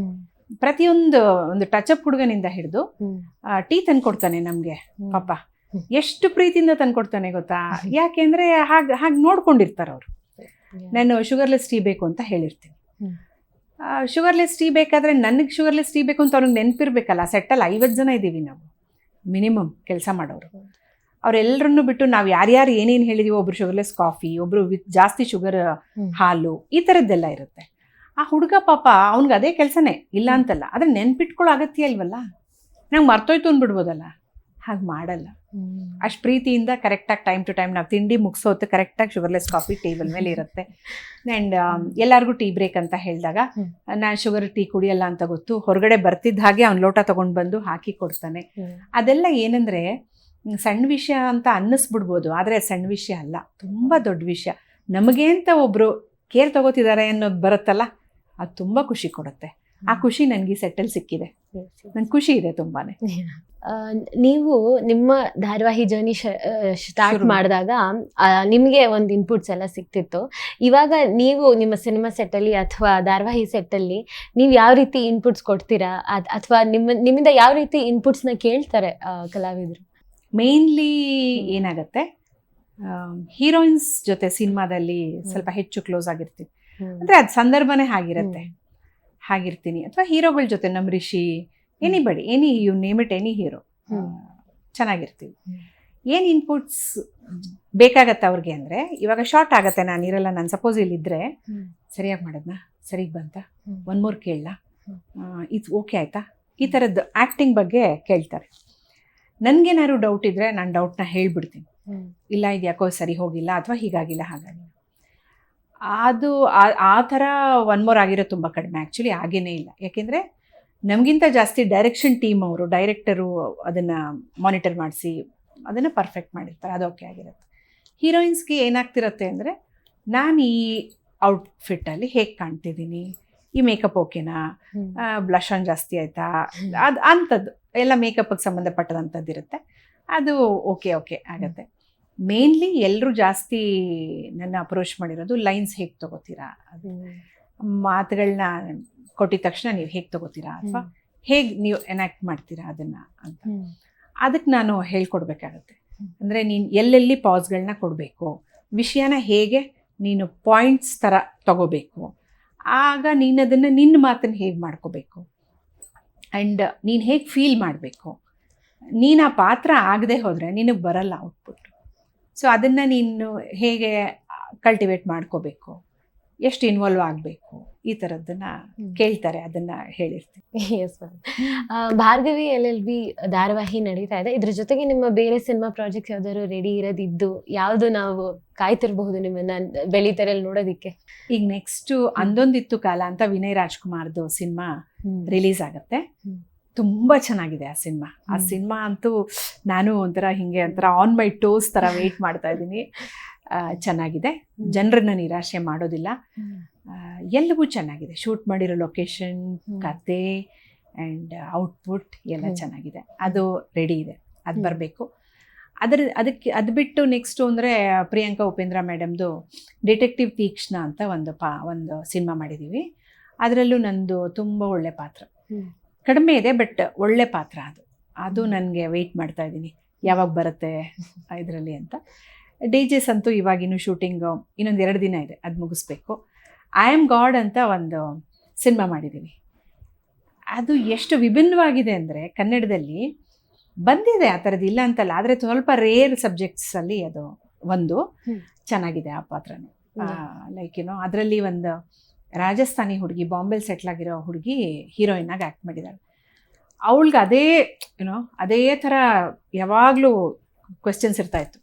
ಪ್ರತಿಯೊಂದು ಒಂದು ಟಚ್ ಅಪ್ ಹುಡುಗನಿಂದ ಹಿಡಿದು ಟೀ ತಂದ್ಕೊಡ್ತಾನೆ ನಮಗೆ. ಪಾಪ. ಎಷ್ಟು ಪ್ರೀತಿಯಿಂದ ತಂದ್ಕೊಡ್ತಾನೆ ಗೊತ್ತಾ? ಯಾಕೆಂದ್ರೆ ಹಾಗೆ ಹಾಗೆ ನೋಡ್ಕೊಂಡಿರ್ತಾರೆ ಅವರು ನಾನು ಶುಗರ್ಲೆಸ್ ಟೀ ಬೇಕು ಅಂತ ಹೇಳಿರ್ತೀನಿ. ಶುಗರ್ಲೆಸ್ ಟೀ ಬೇಕಾದರೆ ನನಗೆ ಶುಗರ್ಲೆಸ್ ಟೀ ಬೇಕು ಅಂತ ಅವ್ನಿಗೆ ನೆನಪಿರ್ಬೇಕಲ್ಲ ಸೆಟ್ಟಲ್ಲಿ ಐವತ್ತು ಜನ ಇದ್ದೀವಿ ನಾವು ಮಿನಿಮಮ್ ಕೆಲಸ ಮಾಡೋರು. ಅವರೆಲ್ಲರನ್ನು ಬಿಟ್ಟು ನಾವು ಯಾರ್ಯಾರು ಏನೇನು ಹೇಳಿದೀವಿ ಒಬ್ರು ಶುಗರ್ಲೆಸ್ ಕಾಫಿ ಒಬ್ರು ವಿತ್ ಜಾಸ್ತಿ ಶುಗರ್ ಹಾಲು ಈ ಥರದ್ದೆಲ್ಲ ಇರುತ್ತೆ. ಆ ಹುಡುಗ ಪಾಪ ಅವ್ನಿಗೆ ಅದೇ ಕೆಲಸನೇ ಇಲ್ಲ ಅಂತಲ್ಲ ಆದರೆ ನೆನ್ಪಿಟ್ಕೊಳ್ಳೋ ಅಗತ್ಯ ಇಲ್ವಲ್ಲ? ನಂಗೆ ಮರ್ತೋಯ್ತು ಅಂದ್ಬಿಡ್ಬೋದಲ್ಲ? ಹಾಗೆ ಮಾಡಲ್ಲ. ಅಷ್ಟು ಪ್ರೀತಿಯಿಂದ ಕರೆಕ್ಟಾಗಿ ಟೈಮ್ ಟು ಟೈಮ್ ನಾವು ತಿಂಡಿ ಮುಗಿಸೋ ಕರೆಕ್ಟಾಗಿ ಶುಗರ್ಲೆಸ್ ಕಾಫಿ ಟೇಬಲ್ ಮೇಲೆ ಇರುತ್ತೆ. ಆ್ಯಂಡ್ ಎಲ್ಲರಿಗೂ ಟೀ ಬ್ರೇಕ್ ಅಂತ ಹೇಳಿದಾಗ. ನಾನು ಶುಗರ್ ಟೀ ಕುಡಿಯಲ್ಲ ಅಂತ ಗೊತ್ತು ಹೊರಗಡೆ ಬರ್ತಿದ್ದ ಹಾಗೆ ಅವ್ನು ಲೋಟ ತೊಗೊಂಡು ಬಂದು ಹಾಕಿ ಕೊಡ್ತಾನೆ. ಅದೆಲ್ಲ ಏನಂದರೆ ಸಣ್ಣ ವಿಷಯ ಅಂತ ಅನ್ನಿಸ್ಬಿಡ್ಬೋದು ಆದರೆ ಸಣ್ಣ ವಿಷಯ ಅಲ್ಲ. ತುಂಬ ದೊಡ್ಡ ವಿಷಯ. ನಮಗೇಂತ ಅಂತ ಒಬ್ಬರು ಕೇರ್ ತಗೋತಿದ್ದಾರೆ ಅನ್ನೋದು ಬರುತ್ತಲ್ಲ ಅದು ತುಂಬ ಖುಷಿ ಕೊಡುತ್ತೆ. ಆ ಖುಷಿ ನನಗೆ ಸೆಟಲ್ ಸಿಕ್ಕಿದೆ. ನನ್ ಖುಷಿ ಇದೆ ತುಂಬಾನೇ. ನೀವು ನಿಮ್ಮ ಧಾರಾವಾಹಿ ಜರ್ನಿ ಸ್ಟಾರ್ಟ್. ಮಾಡಿದಾಗ ನಿಮಗೆ ಒಂದು ಇನ್ಪುಟ್ಸ್ ಎಲ್ಲ ಸಿಕ್ತಿತ್ತು. ಇವಾಗ ನೀವು ನಿಮ್ಮ ಸಿನಿಮಾ ಸೆಟ್ಟಲ್ಲಿ ಅಥವಾ ಧಾರಾವಾಹಿ ಸೆಟ್ಟಲ್ಲಿ ನೀವು ಯಾವ ರೀತಿ ಇನ್ಪುಟ್ಸ್ ಕೊಡ್ತೀರಾ? ಅಥವಾ ನಿಮ್ಮ ನಿಮ್ಮಿಂದ ಯಾವ ರೀತಿ ಇನ್ಪುಟ್ಸ್ನ ಕೇಳ್ತಾರೆ ಕಲಾವಿದರು? ಮೇನ್ಲಿ ಏನಾಗತ್ತೆ? ಹೀರೋಯಿನ್ಸ್ ಜೊತೆ ಸಿನಿಮಾದಲ್ಲಿ ಸ್ವಲ್ಪ ಹೆಚ್ಚು ಕ್ಲೋಸ್ ಆಗಿರ್ತೀವಿ. ಅಂದ್ರೆ ಅದು ಸಂದರ್ಭನೇ ಹಾಗಿರುತ್ತೆ ಹಾಗಿರ್ತೀನಿ. ಅಥವಾ ಹೀರೋಗಳ ಜೊತೆ ನಮ್ಮ Rishi anybody any you name it any hero. ಚೆನ್ನಾಗಿರ್ತೀವಿ. ಏನು ಇನ್ಪುಟ್ಸ್ ಬೇಕಾಗತ್ತೆ ಅವ್ರಿಗೆ ಅಂದರೆ ಇವಾಗ ಶಾರ್ಟ್ ಆಗತ್ತೆ ನಾನು ಇರಲ್ಲ ನಾನು ಸಪೋಸ್ ಇಲ್ಲಿದ್ದರೆ. ಸರಿಯಾಗಿ ಮಾಡಿದ್ನಾ? ಸರಿಗೆ ಬಂತ? ಒನ್ ಮೂರ್ ಕೇಳಲ್ಲ ಹ್ಮ್. ಇದು ಓಕೆ ಆಯಿತಾ? ಈ ಥರದ್ದು ಆ್ಯಕ್ಟಿಂಗ್ ಬಗ್ಗೆ ಕೇಳ್ತಾರೆ. ನನಗೇನಾದ್ರು ಡೌಟ್ ಇದ್ದರೆ ನಾನು ಡೌಟ್ನ ಹೇಳ್ಬಿಡ್ತೀನಿ. ಇಲ್ಲ ಇದು ಯಾಕೋ ಸರಿ ಹೋಗಿಲ್ಲ ಅಥವಾ ಹೀಗಾಗಿಲ್ಲ ಹಾಗಾಗಿಲ್ಲ. ಅದು ಆ- ಥರ ಒನ್ ಮೋರ್ ಆಗಿರೋ ತುಂಬ ಕಡಿಮೆ. ಆ್ಯಕ್ಚುಲಿ ಆಗೇನೇ ಇಲ್ಲ. ಯಾಕೆಂದರೆ ನಮಗಿಂತ ಜಾಸ್ತಿ ಡೈರೆಕ್ಷನ್ ಟೀಮ್ ಅವರು ಡೈರೆಕ್ಟರು ಅದನ್ನು ಮಾನಿಟರ್ ಮಾಡಿಸಿ ಅದನ್ನು ಪರ್ಫೆಕ್ಟ್ ಮಾಡಿರ್ತಾರೆ. ಅದು ಓಕೆ ಆಗಿರುತ್ತೆ. ಹೀರೋಯಿನ್ಸ್ಗೆ ಏನಾಗ್ತಿರತ್ತೆ ಅಂದರೆ ನಾನು ಈ ಔಟ್ಫಿಟ್ಟಲ್ಲಿ ಹೇಗೆ ಕಾಣ್ತಿದ್ದೀನಿ? ಈ ಮೇಕಪ್ ಓಕೆನಾ ಬ್ಲಷ್ ಆನ್ ಜಾಸ್ತಿ ಆಯಿತಾ? ಅದು ಅಂಥದ್ದು. ಎಲ್ಲ ಮೇಕಪ್ಗೆ ಸಂಬಂಧಪಟ್ಟದಂಥದ್ದು ಇರುತ್ತೆ ಅದು ಓಕೆ ಓಕೆ ಆಗತ್ತೆ. ಮೇನ್ಲಿ ಎಲ್ಲರೂ ಜಾಸ್ತಿ ನನ್ನ ಅಪ್ರೋಚ್ ಮಾಡಿರೋದು ಲೈನ್ಸ್ ಹೇಗೆ ತಗೋತೀರಾ? ಅದು ಮಾತುಗಳನ್ನ ಕೊಟ್ಟಿದ ತಕ್ಷಣ ನೀವು ಹೇಗೆ ತಗೋತೀರಾ ಅಥವಾ ಹೇಗೆ ನೀವು ಎನಾಕ್ಟ್ ಮಾಡ್ತೀರಾ ಅದನ್ನ ಅಂತ. ಅದಕ್ಕೆ ನಾನು ಹೇಳ್ಕೊಡ್ಬೇಕಾಗತ್ತೆ. ಅಂದರೆ ನೀನು ಎಲ್ಲೆಲ್ಲಿ ಪಾಸ್ಗಳನ್ನ ಕೊಡಬೇಕು ವಿಷಯನ ಹೇಗೆ ನೀನು ಪಾಯಿಂಟ್ಸ್ ಥರ ತಗೋಬೇಕು ಆಗ ನೀನು ಅದನ್ನು ನಿನ್ನ ಮಾತನ್ನು ಹೇಗೆ ಮಾಡ್ಕೋಬೇಕು ಆ್ಯಂಡ್ ನೀನು ಹೇಗೆ ಫೀಲ್ ಮಾಡಬೇಕು. ನೀನು ಆ ಪಾತ್ರ ಆಗದೆ ಹೋದರೆ ನಿನಗೆ ಬರಲ್ಲ ಔಟ್ಪುಟ್ ಸೊ ಅದನ್ನು ನೀನು ಹೇಗೆ ಕಲ್ಟಿವೇಟ್ ಮಾಡ್ಕೋಬೇಕು? ಎಷ್ಟು ಇನ್ವಾಲ್ವ್ ಆಗಬೇಕು? ಈ ಥರದ್ದನ್ನು ಕೇಳ್ತಾರೆ ಅದನ್ನು ಹೇಳಿರ್ತೀನಿ. Yes ma'am Bhargavi L L B ಧಾರಾವಾಹಿ ನಡೀತಾ ಇದೆ. ಇದ್ರ ಜೊತೆಗೆ ನಿಮ್ಮ ಬೇರೆ ಸಿನಿಮಾ ಪ್ರಾಜೆಕ್ಟ್ಸ್ ಯಾವ್ದಾದ್ರು ರೆಡಿ ಇರೋದಿದ್ದು ಯಾವುದು ನಾವು ಕಾಯ್ತಿರಬಹುದು ನಿಮ್ಮನ್ನ ಬೆಳಿತಾರಲ್ಲಿ ನೋಡೋದಿಕ್ಕೆ? ಈಗ ನೆಕ್ಸ್ಟು ಅಂದೊಂದಿತ್ತು ಕಾಲ ಅಂತ ವಿನಯ್ ರಾಜ್ಕುಮಾರ್ದು ಸಿನಿಮಾ ರಿಲೀಸ್ ಆಗುತ್ತೆ. ತುಂಬ ಚೆನ್ನಾಗಿದೆ ಆ ಸಿನಿಮಾ. ಆ. ಸಿನಿಮಾ ಅಂತೂ ನಾನು ಒಂಥರ ಹಿಂಗೆ ಒಂಥರ ಆನ್ ಮೈ ಟೋಸ್ ಥರ ವೆಯ್ಟ್ ಮಾಡ್ತಾ ಇದ್ದೀನಿ. ಚೆನ್ನಾಗಿದೆ. ಜನರನ್ನ ನಿರಾಶೆ ಮಾಡೋದಿಲ್ಲ. ಎಲ್ಲವೂ ಚೆನ್ನಾಗಿದೆ. ಶೂಟ್ ಮಾಡಿರೋ ಲೊಕೇಶನ್ ಕತೆ ಆ್ಯಂಡ್ ಔಟ್ಪುಟ್ ಎಲ್ಲ ಚೆನ್ನಾಗಿದೆ. ಅದು ರೆಡಿ ಇದೆ. ಅದು ಬರಬೇಕು. ಅದರ ಅದಕ್ಕೆ ಅದು ಬಿಟ್ಟು ನೆಕ್ಸ್ಟು ಅಂದರೆ ಪ್ರಿಯಾಂಕಾ ಉಪೇಂದ್ರ ಮೇಡಮ್ದು ಡಿಟೆಕ್ಟಿವ್ ತೀಕ್ಷ್ಣ ಅಂತ ಒಂದು ಪಾ ಒಂದು ಸಿನಿಮಾ ಮಾಡಿದ್ದೀವಿ ಅದರಲ್ಲೂ ನಂದು ತುಂಬ ಒಳ್ಳೆ ಪಾತ್ರ. ಕಡಿಮೆ ಇದೆ ಬಟ್ ಒಳ್ಳೆ ಪಾತ್ರ ಅದು. ಅದು ನನಗೆ ವೆಯ್ಟ್ ಮಾಡ್ತಾ ಇದ್ದೀನಿ. ಯಾವಾಗ ಬರುತ್ತೆ ಇದರಲ್ಲಿ ಅಂತ. ಡಿ ಜೆಸ್ ಅಂತೂ ಇವಾಗಿನ್ನು ಶೂಟಿಂಗು ಇನ್ನೊಂದು ಎರಡು ದಿನ ಇದೆ ಅದು ಮುಗಿಸ್ಬೇಕು. ಐ ಆಮ್ ಗಾಡ್ ಅಂತ ಒಂದು ಸಿನಿಮಾ ಮಾಡಿದ್ದೀವಿ ಅದು ಎಷ್ಟು ವಿಭಿನ್ನವಾಗಿದೆ ಅಂದರೆ ಕನ್ನಡದಲ್ಲಿ ಬಂದಿದೆ ಆ ಥರದ್ದು ಇಲ್ಲ ಅಂತಲ್ಲ ಆದರೆ ಸ್ವಲ್ಪ ರೇರ್ ಸಬ್ಜೆಕ್ಟ್ಸಲ್ಲಿ ಅದು ಒಂದು ಚೆನ್ನಾಗಿದೆ ಆ ಪಾತ್ರನೂ. ಲೈಕ್ ಏನೋ ಅದರಲ್ಲಿ ಒಂದು ರಾಜಸ್ಥಾನಿ ಹುಡುಗಿ ಬಾಂಬೆಲ್ ಸೆಟ್ಲ್ ಆಗಿರೋ ಹುಡುಗಿ ಹೀರೋಯಿನ್ ಆಗಿ ಆ್ಯಕ್ಟ್ ಮಾಡಿದ್ದಾಳೆ. ಅವಳಿಗೆ ಅದೇ ಏನೋ ಅದೇ ಥರ ಯಾವಾಗಲೂ ಕ್ವೆಶ್ಚನ್ಸ್ ಇರ್ತಾ ಇತ್ತು.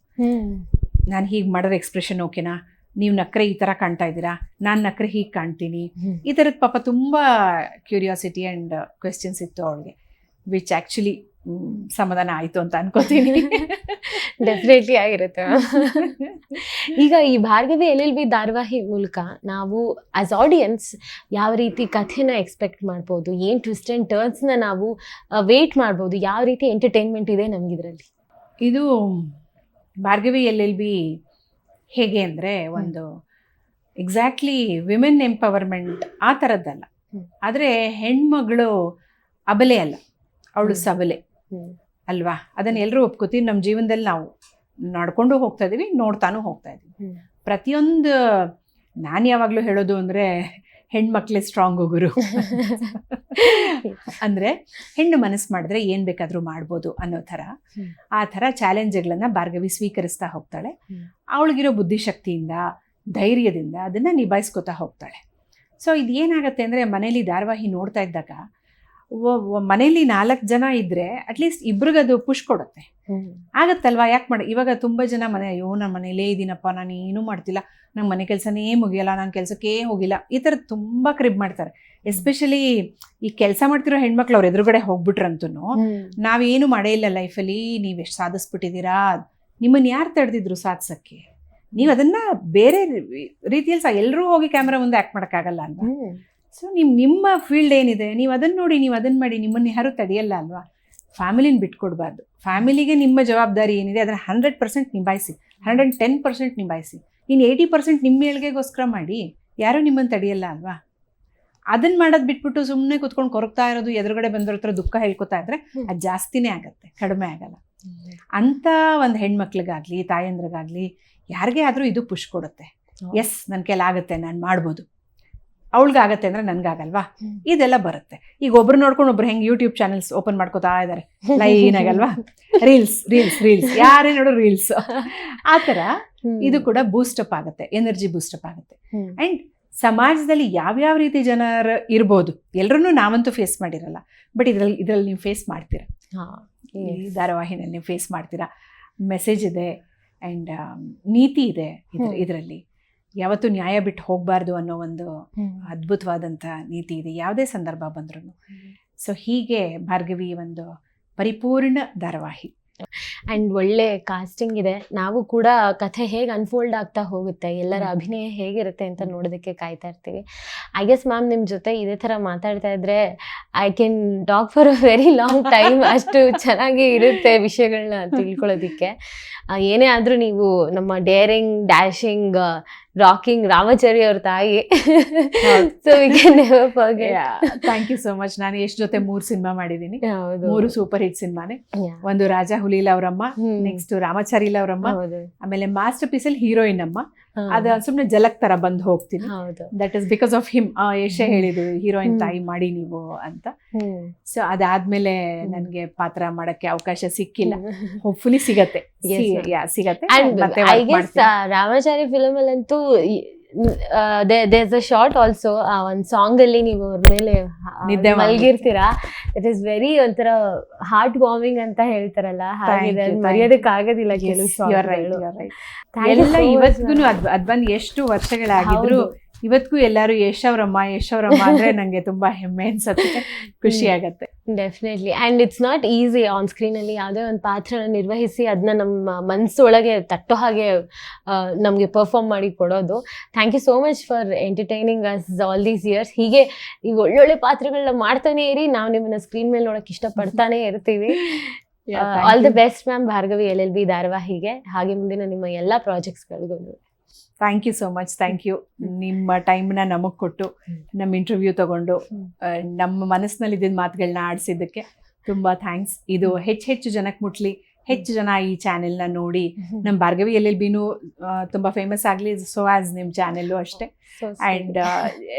ನಾನು ಹೀಗೆ ಮಾಡೋದು ಎಕ್ಸ್ಪ್ರೆಷನ್ ಓಕೆನಾ ನೀವು ನಕ್ರೆ ಈ ಥರ ಕಾಣ್ತಾ ಇದ್ದೀರಾ? ನಾನು ನಕ್ರೆ ಹೀಗೆ ಕಾಣ್ತೀನಿ. ಈ ಥರದ್ದು ಪಾಪ ತುಂಬ ಕ್ಯೂರಿಯಾಸಿಟಿ ಆ್ಯಂಡ್ ಕ್ವೆಶ್ಚನ್ಸ್ ಇತ್ತು ಅವಳಿಗೆ ವಿಚ್ ಆ್ಯಕ್ಚುಲಿ ಸಮಾಧಾನ ಆಯಿತು ಅಂತ ಅನ್ಕೋತೀನಿ. ಡೆಫಿನೆಟ್ಲಿ ಆಗಿರುತ್ತೆ. ಈಗ ಈ ಭಾರ್ಗವಿ ಎಲ್ ಎಲ್ ಬಿ ಧಾರಾವಾಹಿ ಮೂಲಕ ನಾವು ಆಸ್ ಆಡಿಯನ್ಸ್ ಯಾವ ರೀತಿ ಕಥೆನ ಎಕ್ಸ್ಪೆಕ್ಟ್ ಮಾಡ್ಬೋದು ಏನು ಟ್ವಿಸ್ಟ್ ಆ್ಯಂಡ್ ಟರ್ನ್ಸ್ನ ನಾವು ವೇಟ್ ಮಾಡ್ಬೋದು ಯಾವ ರೀತಿ ಎಂಟರ್ಟೈನ್ಮೆಂಟ್ ಇದೆ ನಮಗಿದರಲ್ಲಿ? ಇದು ಭಾರ್ಗವಿ ಎಲ್ ಎಲ್ ಬಿ ಹೇಗೆ ಅಂದರೆ ಒಂದು ಎಕ್ಸಾಕ್ಟ್ಲಿ ವಿಮೆನ್ ಎಂಪವರ್ಮೆಂಟ್ ಆ ಥರದ್ದಲ್ಲ. ಆದರೆ ಹೆಣ್ಮಗಳು ಅಬಲೆ ಅಲ್ಲ. ಅವಳು ಸಬಲೆ. ಅಲ್ವಾ? ಅದನ್ನು ಎಲ್ಲರೂ ಒಪ್ಕೋತೀವಿ. ನಮ್ಮ ಜೀವನದಲ್ಲಿ ನಾವು ನಡ್ಕೊಂಡು ಹೋಗ್ತಾ ಇದೀವಿ ನೋಡ್ತಾನೂ ಹೋಗ್ತಾ ಇದೀವಿ. ಪ್ರತಿಯೊಂದು ನಾನು ಯಾವಾಗಲೂ ಹೇಳೋದು ಅಂದರೆ ಹೆಣ್ಮಕ್ಳೇ ಸ್ಟ್ರಾಂಗ್ ಗುರು. ಅಂದ್ರೆ ಹೆಣ್ಣು ಮನಸ್ಸು ಮಾಡಿದ್ರೆ ಏನ್ ಬೇಕಾದರೂ ಮಾಡ್ಬೋದು ಅನ್ನೋ ಥರ. ಆ ಥರ ಚಾಲೆಂಜ್ಗಳನ್ನು ಭಾರ್ಗವಿ ಸ್ವೀಕರಿಸ್ತಾ ಹೋಗ್ತಾಳೆ. ಅವಳಿಗಿರೋ ಬುದ್ಧಿಶಕ್ತಿಯಿಂದ ಧೈರ್ಯದಿಂದ ಅದನ್ನ ನಿಭಾಯಿಸ್ಕೊತಾ ಹೋಗ್ತಾಳೆ. ಸೊ ಇದು ಏನಾಗುತ್ತೆ ಅಂದ್ರೆ ಮನೇಲಿ ಧಾರಾವಾಹಿ ನೋಡ್ತಾ ಇದ್ದಾಗ ಮನೇಲಿ ನಾಲ್ಕು ಜನ ಇದ್ರೆ ಅಟ್ಲೀಸ್ಟ್ ಇಬ್ರಿಗದು ಪುಷ್ ಕೊಡುತ್ತೆ. ಆಗತ್ತಲ್ವಾ? ಯಾಕೆ ಮಾಡಿ ಇವಾಗ ತುಂಬ ಜನ ಮನೆ ಅಯ್ಯೋ ನಾನು ಮನೇಲೇ ಇದ್ದೀನಪ್ಪ ನಾನು ಏನೂ ಮಾಡ್ತಿಲ್ಲ. ನಂಗೆ ಮನೆ ಕೆಲಸನೇ ಮುಗಿಯಲ್ಲ ನಾನು ಕೆಲಸಕ್ಕೇ ಹೋಗಿಲ್ಲ. ಈ ಥರ ತುಂಬ ಕ್ರಿಬ್ ಮಾಡ್ತಾರೆ. ಎಸ್ಪೆಷಲಿ ಈ ಕೆಲಸ ಮಾಡ್ತಿರೋ ಹೆಣ್ಮಕ್ಳು ಅವ್ರ ಎದುರುಗಡೆ ಹೋಗ್ಬಿಟ್ರಂತೂ ನಾವೇನು ಮಾಡೇ ಇಲ್ಲ ಲೈಫಲ್ಲಿ ನೀವು ಎಷ್ಟು ಸಾಧಿಸ್ಬಿಟ್ಟಿದ್ದೀರಾ? ನಿಮ್ಮನ್ನು ಯಾರು ತಡೆದಿದ್ರು ಸಾಧಿಸಕ್ಕೆ? ನೀವು ಅದನ್ನ ಬೇರೆ ರೀತಿಯಲ್ಲಿ ಸಹ ಎಲ್ಲರೂ ಹೋಗಿ ಕ್ಯಾಮ್ರಾ ಮುಂದೆ ಆ್ಯಕ್ಟ್ ಮಾಡೋಕ್ಕಾಗಲ್ಲ ಅಲ್ವಾ? ಸೊ ನಿಮ್ಮ ನಿಮ್ಮ ಫೀಲ್ಡ್ ಏನಿದೆ ನೀವು ಅದನ್ನು ನೋಡಿ ನೀವು ಅದನ್ನು ಮಾಡಿ ನಿಮ್ಮನ್ನು ಯಾರೂ ತಡೆಯಲ್ಲ ಅಲ್ವಾ? ಫ್ಯಾಮಿಲಿನ ಬಿಟ್ಕೊಡ್ಬಾರ್ದು. ಫ್ಯಾಮಿಲಿಗೆ ನಿಮ್ಮ ಜವಾಬ್ದಾರಿ ಏನಿದೆ ಅದನ್ನು ಹಂಡ್ರೆಡ್ ಪರ್ಸೆಂಟ್ ನಿಭಾಯಿಸಿ. ಹಂಡ್ರೆಡ್ ಟೆನ್ ಪರ್ಸೆಂಟ್ ನಿಭಾಯಿಸಿ. ಇನ್ನು ಏಯ್ಟಿ ಪರ್ಸೆಂಟ್ ನಿಮ್ಮ ಏಳ್ಗೆಗೋಸ್ಕರ ಮಾಡಿ ಯಾರೂ ನಿಮ್ಮನ್ನು ತಡೆಯಲ್ಲ ಅಲ್ವಾ? ಅದನ್ನ ಮಾಡೋದು ಬಿಟ್ಬಿಟ್ಟು ಸುಮ್ಮನೆ ಕುತ್ಕೊಂಡು ಕೊರಗ್ತಾ ಇರೋದು ಎದುರುಗಡೆ ಬಂದವ್ರ ಹತ್ರ ದುಃಖ ಹೇಳ್ಕೊತಾ ಇದ್ರೆ ಅದು ಜಾಸ್ತಿನೇ ಆಗುತ್ತೆ ಕಡಿಮೆ ಆಗಲ್ಲ. ಅಂಥ ಒಂದು ಹೆಣ್ಮಕ್ಳಿಗಾಗಲಿ ತಾಯಂದ್ರಿಗಾಗಲಿ ಯಾರಿಗೇ ಆದರೂ ಇದು ಪುಷ್ ಕೊಡುತ್ತೆ. ಎಸ್ ನನ್ನ ಕೈಲಾಗುತ್ತೆ ನಾನು ಮಾಡ್ಬೋದು. ಅವಳಿಗಾಗತ್ತೆ ಅಂದ್ರೆ ನನ್ಗಾಗಲ್ವಾ. ಇದೆಲ್ಲ ಬರುತ್ತೆ. ಈಗ ಒಬ್ರು ನೋಡ್ಕೊಂಡು ಒಬ್ರು ಹೆಂಗೆ ಯೂಟ್ಯೂಬ್ ಚಾನೆಲ್ಸ್ ಓಪನ್ ಮಾಡ್ಕೋತಾ ಇದ್ದಾರೆ ಲೈನ್ ಆಗಲ್ವಾ? ರೀಲ್ಸ್ ರೀಲ್ಸ್ ರೀಲ್ಸ್ ಯಾರೇ ನೋಡು ರೀಲ್ಸ್ ಆ ಥರ ಇದು ಕೂಡ ಬೂಸ್ಟಪ್ ಆಗುತ್ತೆ ಎನರ್ಜಿ ಬೂಸ್ಟಪ್ ಆಗುತ್ತೆ. ಅಂಡ್ ಸಮಾಜದಲ್ಲಿ ಯಾವ್ಯಾವ ರೀತಿ ಜನರು ಇರ್ಬೋದು ಎಲ್ಲರನ್ನೂ ನಾವಂತೂ ಫೇಸ್ ಮಾಡಿರಲ್ಲ. ಬಟ್ ಇದ್ರಲ್ಲಿ ಇದ್ರಲ್ಲಿ ನೀವು ಫೇಸ್ ಮಾಡ್ತೀರಾ? ಧಾರಾವಾಹಿನಲ್ಲಿ ನೀವು ಫೇಸ್ ಮಾಡ್ತೀರಾ? ಮೆಸೇಜ್ ಇದೆ ಆ್ಯಂಡ್ ನೀತಿ ಇದೆ. ಇದರಲ್ಲಿ. ಯಾವತ್ತೂ ನ್ಯಾಯ ಬಿಟ್ಟು ಹೋಗಬಾರ್ದು ಅನ್ನೋ ಒಂದು ಅದ್ಭುತವಾದಂಥ ನೀತಿ ಇದೆ. ಯಾವುದೇ ಸಂದರ್ಭ ಬಂದ್ರೂ ಸೊ ಹೀಗೆ ಭಾರ್ಗವಿ ಒಂದು ಪರಿಪೂರ್ಣ ಧಾರಾವಾಹಿ. ಅಂಡ್ ಒಳ್ಳೆ ಕಾಸ್ಟಿಂಗ್ ಇದೆ. ನಾವು ಕೂಡ ಕಥೆ ಹೇಗೆ ಅನ್ಫೋಲ್ಡ್ ಆಗ್ತಾ ಹೋಗುತ್ತೆ ಎಲ್ಲರ ಅಭಿನಯ ಹೇಗಿರುತ್ತೆ ಅಂತ ನೋಡೋದಕ್ಕೆ ಕಾಯ್ತಾ ಇರ್ತೀವಿ. ಐ ಗೆಸ್ ಮ್ಯಾಮ್ ನಿಮ್ಮ ಜೊತೆ ಇದೇ ಥರ ಮಾತಾಡ್ತಾ ಇದ್ರೆ I can talk for a very long time ಅಷ್ಟು ಚೆನ್ನಾಗಿ ಇರುತ್ತೆ ವಿಷಯಗಳನ್ನ ತಿಳ್ಕೊಳ್ಳೋದಕ್ಕೆ. ಏನೇ ಆದರೂ ನೀವು ನಮ್ಮ ಡೇರಿಂಗ್ ಡ್ಯಾಶಿಂಗ್ ರಾಕಿಂಗ್ ರಾಮಚಾರಿ ಅವ್ರ ತಾಯಿ. So thank you so much ನಾನು ಎಷ್ಟು ಜೊತೆ ಮೂರು ಸಿನಿಮಾ ಮಾಡಿದ್ದೀನಿ. ಮೂರು ಸೂಪರ್ ಹಿಟ್ ಸಿನಿಮಾನೇ ಒಂದು ರಾಜ ಹುಲೀಲ ಅವರಮ್ಮ. ನೆಕ್ಸ್ಟ್ ರಾಮಾಚಾರಿಲ ಅವರಮ್ಮ ಆಮೇಲೆ ಮಾಸ್ಟರ್ ಪೀಸ್ ಅಲ್ಲಿ ಹೀರೋಯಿನ್ ಅಮ್ಮ. ಅದ ಸುಮ್ಮನೆ ಜಲಕ್ ತರ ಬಂದು ಹೋಗ್ತೀನಿ. That is because of him ಯಶೆ hmm. ಹೇಳಿದ್ರು ಹೀರೋಯಿನ್ ತಾಯಿ ಮಾಡಿ ನೀವು ಅಂತ. ಸೊ ಅದಾದ್ಮೇಲೆ ನನ್ಗೆ ಪಾತ್ರ ಮಾಡಕ್ಕೆ ಅವಕಾಶ ಸಿಕ್ಕಿಲ್ಲ. ಹೋಪ್ಫುಲಿ ಸಿಗತ್ತೆ. ಸಿಗತ್ತೆ. ರಾಮಾಚಾರಿ ಫಿಲಮ್ ಅಲ್ಲಂತೂ ದೇರ್ಸ್ ಅ ಶಾರ್ಟ್ ಆಲ್ಸೋ ಆ ಒಂದು ಸಾಂಗ್ ಅಲ್ಲಿ ನೀವು ಅವ್ರ ಮೇಲೆ ನಿದ್ದೆ. ಮಲಗಿರ್ತೀರಾ? ಇಟ್ ಇಸ್ ವೆರಿ ಒಂಥರ ಹಾರ್ಟ್ ವಾರ್ಮಿಂಗ್ ಅಂತ ಹೇಳ್ತಾರಲ್ಲ ಹಾಗಿದೆ ಮರೆಯೋದಕ್ಕೆ ಆಗೋದಿಲ್ಲ ಕೆಲಸ ಕೆಲವು ಎಲ್ಲ ಇವತ್ತಿಗೂ ಅದ್ ಅದ್ ಬಂದು ಎಷ್ಟು ವರ್ಷಗಳಾಗಿದ್ರು ಇವತ್ತಿಗೂ ಎಲ್ಲಾರು ಯಶ್ ಅವರಮ್ಮ ಯಶ್ ಅವರಮ್ಮ ಅಂದ್ರೆ ನಂಗೆ ತುಂಬಾ ಹೆಮ್ಮೆ ಅನ್ಸುತ್ತೆ. ಖುಷಿ ಆಗತ್ತೆ. Definitely and it's not easy on ಸ್ಕ್ರೀನಲ್ಲಿ ಯಾವುದೇ ಒಂದು ಪಾತ್ರನ ನಿರ್ವಹಿಸಿ ಅದನ್ನ ನಮ್ಮ ಮನಸ್ಸೊಳಗೆ ತಟ್ಟೋ ಹಾಗೆ ನಮಗೆ ಪರ್ಫಾರ್ಮ್ ಮಾಡಿ ಕೊಡೋದು. Thank you so much for entertaining us all these years ಹೀಗೆ ಈಗ ಒಳ್ಳೊಳ್ಳೆ ಪಾತ್ರಗಳನ್ನ ಮಾಡ್ತಾನೆ ಇರಿ. ನಾವು ನಿಮ್ಮನ್ನ ಸ್ಕ್ರೀನ್ ಮೇಲೆ ನೋಡೋಕೆ ಇಷ್ಟಪಡ್ತಾನೆ ಇರ್ತೀವಿ. All the best ma'am Bhargavi L L B ಧಾರಾವಾಹಿಗೆ. ಹಾಗೆ ಮುಂದಿನ ನಿಮ್ಮ ಎಲ್ಲ ಪ್ರಾಜೆಕ್ಟ್ಸ್ಗಳಿಗೂ thank you so much thank you ನಿಮ್ಮ ಟೈಮ್ನ ನಮಗೆ ಕೊಟ್ಟು. ನಮ್ಮ ಇಂಟರ್ವ್ಯೂ ತಗೊಂಡು ನಮ್ಮ ಮನಸ್ಸಿನಲ್ಲಿ ಇದ್ದಿದ್ದ ಮಾತುಗಳನ್ನ ಆಡಿಸಿದ್ದಕ್ಕೆ ತುಂಬ ಥ್ಯಾಂಕ್ಸ್ ಇದು ಹೆಚ್ಚು ಹೆಚ್ಚು ಜನಕ್ಕೆ ಮುಟ್ಲಿ. ಹೆಚ್ಚು ಜನ ಈ ಚಾನೆಲ್ನ ನೋಡಿ. ನಮ್ಮ ಭಾರ್ಗವಿ ಎಲ್ ಎಲ್ ಬಿನೂ ತುಂಬ ಫೇಮಸ್ ಆಗಲಿ. ಸೊ ಆಸ್ ನಿಮ್ಮ ಚಾನೆಲ್ಲು ಅಷ್ಟೇ. ಆ್ಯಂಡ್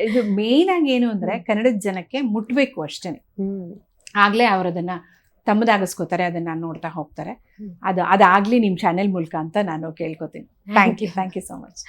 ಇದು ಮೇಯ್ನ್ ಆಗಿ ಏನು ಅಂದರೆ ಕನ್ನಡದ ಜನಕ್ಕೆ ಮುಟ್ಟಬೇಕು ಅಷ್ಟೇ ಆಗಲೇ ಅವರದನ್ನು ಅದನ್ನು ತಮ್ಮದಾಗಿಸ್ಕೋತಾರೆ ಅದನ್ನ ನೋಡ್ತಾ ಹೋಗ್ತಾರೆ. ಅದು ಅದಾಗ್ಲಿ ನಿಮ್ಮ ಚಾನೆಲ್ ಮೂಲಕ ಅಂತ ನಾನು ಕೇಳ್ಕೊತೀನಿ. Thank you thank you so much